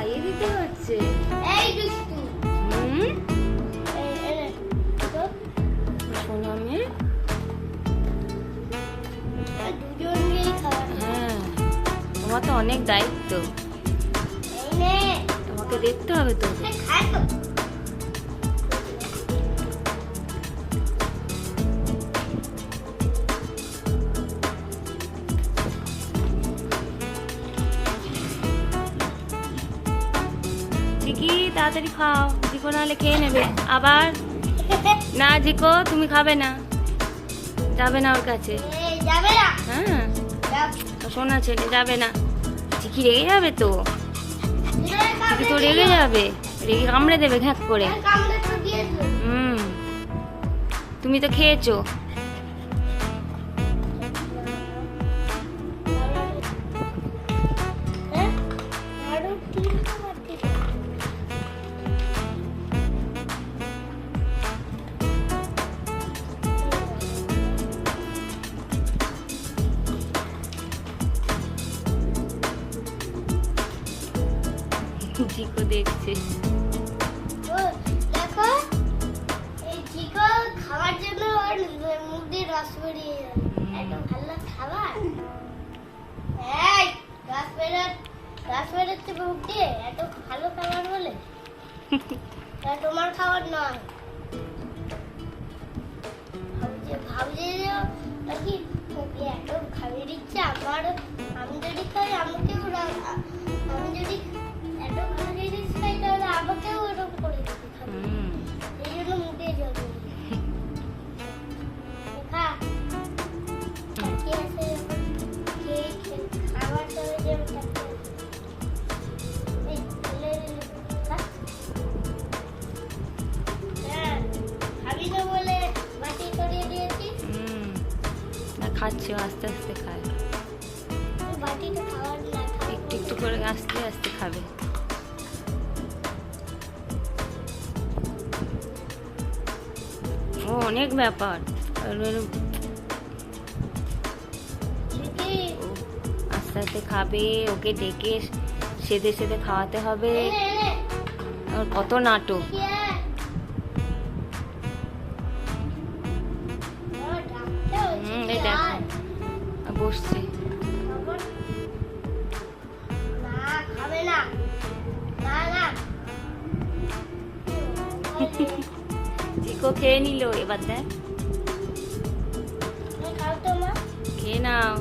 খাইয়ে দিতে হচ্ছে। এই দুষ্টু। হুম? হ্যাঁ তোমার তো অনেক দায়িত্ব। তোমাকে দেখতে হবে তো। ঠিকই তাড়াতাড়ি খাও। জিকো নাহলে খেয়ে নেবে। আবার? না জিকো তুমি খাবে না। যাবে না ওর কাছে। হ্যাঁ। সোনা ছেলে যাবে না। জিকি রেগে যাবে তো। চিকি তো রেগে যাবে। রেগে কামড়ে দেবে ঘ্যাক করে। হুম। তুমি তো খেয়েছো। জিকো দেখছে। দেখো এই চিকো খাওয়ার জন্য ওর মুখ দিয়ে রস বেরিয়ে যাবে এত ভালো খাবার। এই রস বেরো রস বেরোচ্ছে মুখ দিয়ে। এত ভালো খাবার বলে। তা তোমার খাবার নয়। ভাবছে ভাবছে নাকি এত খাইয়ে দিচ্ছে আমার খাচ্ছে আস্তে আস্তে খায়। একটু একটু করে আস্তে আস্তে খাবে। ও অনেক ব্যাপার। আস্তে আস্তে খাবে ওকে ডেকে সেদে সেদে খাওয়াতে হবে। কত নাটক। বসছে চিকো খেয়ে নিল, এবার দেখ। খেয়ে নাও।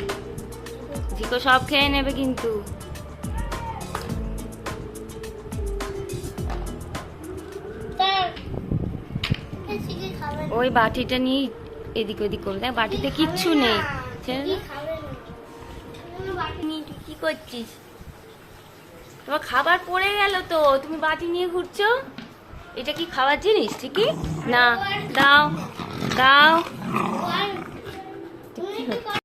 জিকো সব খেয়ে নেবে কিন্তু। ওই বাটিটা নিয়ে এদিক ওদিক করবে। দেখ, বাটিতে কিচ্ছু নেই। কি করছিস? তোমার খাবার পড়ে গেল তো, তুমি বাটি নিয়ে ঘুরছো? এটা কি খাওয়ার জিনিস, ঠিকই? না, দাও দাও। কি